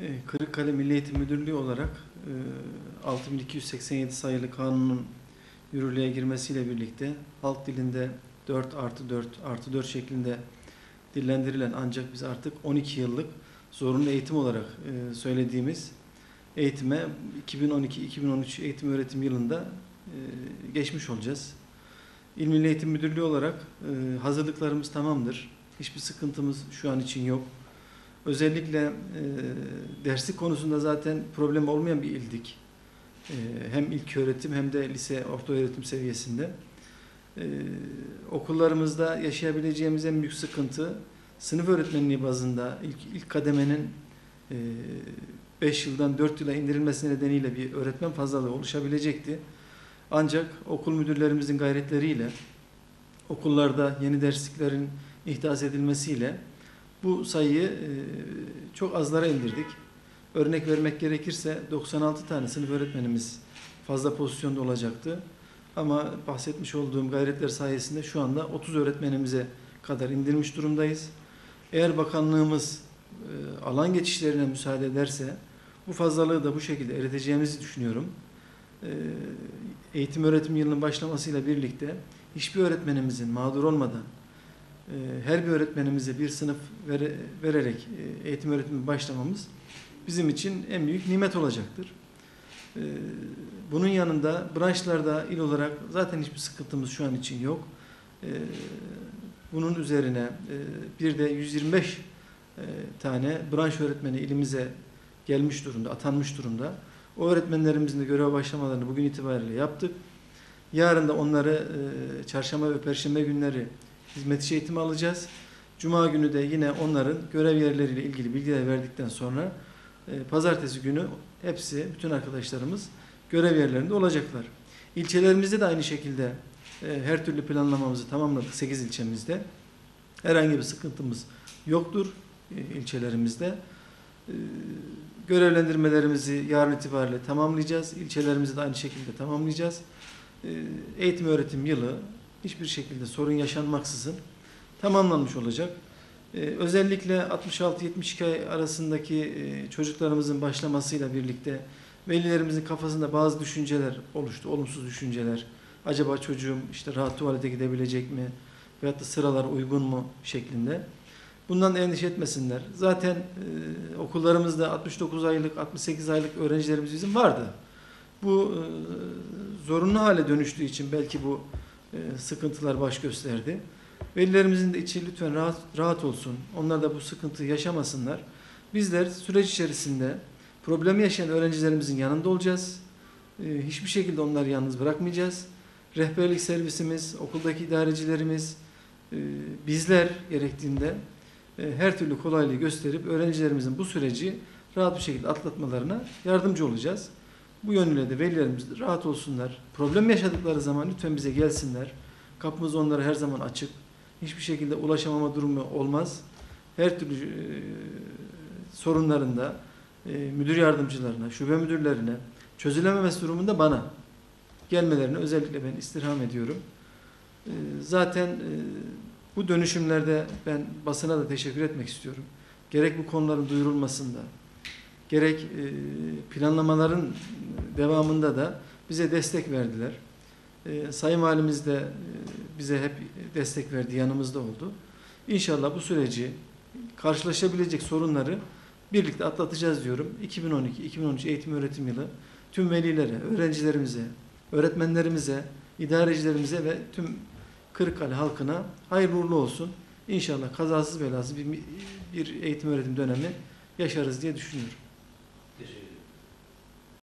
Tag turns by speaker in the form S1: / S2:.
S1: E, Kırıkkale Milli Eğitim Müdürlüğü olarak e, 6287 sayılı kanunun yürürlüğe girmesiyle birlikte halk dilinde 4 artı 4 artı 4 şeklinde dillendirilen ancak biz artık 12 yıllık zorunlu eğitim olarak e, söylediğimiz eğitime 2012-2013 eğitim öğretim yılında e, geçmiş olacağız. İl Milli Eğitim Müdürlüğü olarak e, hazırlıklarımız tamamdır. Hiçbir sıkıntımız şu an için yok. Özellikle e, derslik konusunda zaten problem olmayan bir ildik. E, hem ilk öğretim hem de lise orta öğretim seviyesinde. E, okullarımızda yaşayabileceğimiz en büyük sıkıntı sınıf öğretmenliği bazında ilk, ilk kademenin 5 yıldan 4 yıla indirilmesi nedeniyle bir öğretmen fazlalığı oluşabilecekti. Ancak okul müdürlerimizin gayretleriyle okullarda yeni dersliklerin ihdas edilmesiyle bu sayıyı e, çok azlara indirdik. Örnek vermek gerekirse 96 tane sınıf öğretmenimiz fazla pozisyonda olacaktı. Ama bahsetmiş olduğum gayretler sayesinde şu anda 30 öğretmenimize kadar indirmiş durumdayız. Eğer bakanlığımız e, alan geçişlerine müsaade ederse bu fazlalığı da bu şekilde eriteceğimizi düşünüyorum. E, Eğitim öğretim yılının başlamasıyla birlikte hiçbir öğretmenimizin mağdur olmadan her bir öğretmenimize bir sınıf vere, vererek e, eğitim öğretimi başlamamız bizim için en büyük nimet olacaktır. E, Bunun yanında branşlarda il olarak zaten hiçbir sıkıntımız şu an için yok. E, Bunun üzerine e, bir de 125 e, tane branş öğretmeni ilimize gelmiş durumda, atanmış durumda. O öğretmenlerimizin de göreve başlamalarını bugün itibariyle yaptık. Yarın da onları çarşamba ve perşembe günleri hizmet içi eğitimi alacağız. Cuma günü de yine onların görev yerleriyle ilgili bilgiler verdikten sonra e, pazartesi günü hepsi, bütün arkadaşlarımız görev yerlerinde olacaklar. İlçelerimizde de aynı şekilde e, her türlü planlamamızı tamamladık 8 ilçemizde. Herhangi bir sıkıntımız yoktur e, ilçelerimizde. E, görevlendirmelerimizi yarın itibariyle tamamlayacağız. İlçelerimizi de aynı şekilde tamamlayacağız. E, eğitim öğretim yılı hiçbir şekilde sorun yaşanmaksızın tamamlanmış olacak. E, özellikle 66-72 ay arasındaki e, çocuklarımızın başlamasıyla birlikte velilerimizin kafasında bazı düşünceler oluştu, olumsuz düşünceler. Acaba çocuğum işte rahat tuvalete gidebilecek mi? Veyahut da sıralar uygun mu şeklinde. Bundan endişe etmesinler. Zaten e, okullarımızda 69 aylık, 68 aylık öğrencilerimiz bizim vardı. Bu e, zorunlu hale dönüştüğü için belki bu sıkıntılar baş gösterdi. Velilerimizin de içi lütfen rahat, rahat olsun. Onlar da bu sıkıntıyı yaşamasınlar. Bizler süreç içerisinde problemi yaşayan öğrencilerimizin yanında olacağız. E, hiçbir şekilde onları yalnız bırakmayacağız. Rehberlik servisimiz, okuldaki idarecilerimiz, e, bizler gerektiğinde e, her türlü kolaylığı gösterip öğrencilerimizin bu süreci rahat bir şekilde atlatmalarına yardımcı olacağız. Bu yönüyle de velilerimiz rahat olsunlar. Problem yaşadıkları zaman lütfen bize gelsinler. Kapımız onlara her zaman açık. Hiçbir şekilde ulaşamama durumu olmaz. Her türlü e, sorunlarında e, müdür yardımcılarına, şube müdürlerine, çözülememesi durumunda bana gelmelerini özellikle ben istirham ediyorum. E, zaten e, bu dönüşümlerde ben basına da teşekkür etmek istiyorum. Gerek bu konuların duyurulmasında, gerek e, planlamaların devamında da bize destek verdiler. E, Sayın Valimiz de e, bize hep destek verdi, yanımızda oldu. İnşallah bu süreci karşılaşabilecek sorunları birlikte atlatacağız diyorum. 2012-2013 eğitim öğretim yılı tüm velilere, öğrencilerimize, öğretmenlerimize, idarecilerimize ve tüm Kırıkkale halkına hayırlı uğurlu olsun. İnşallah kazasız belasız bir, bir eğitim öğretim dönemi yaşarız diye düşünüyorum.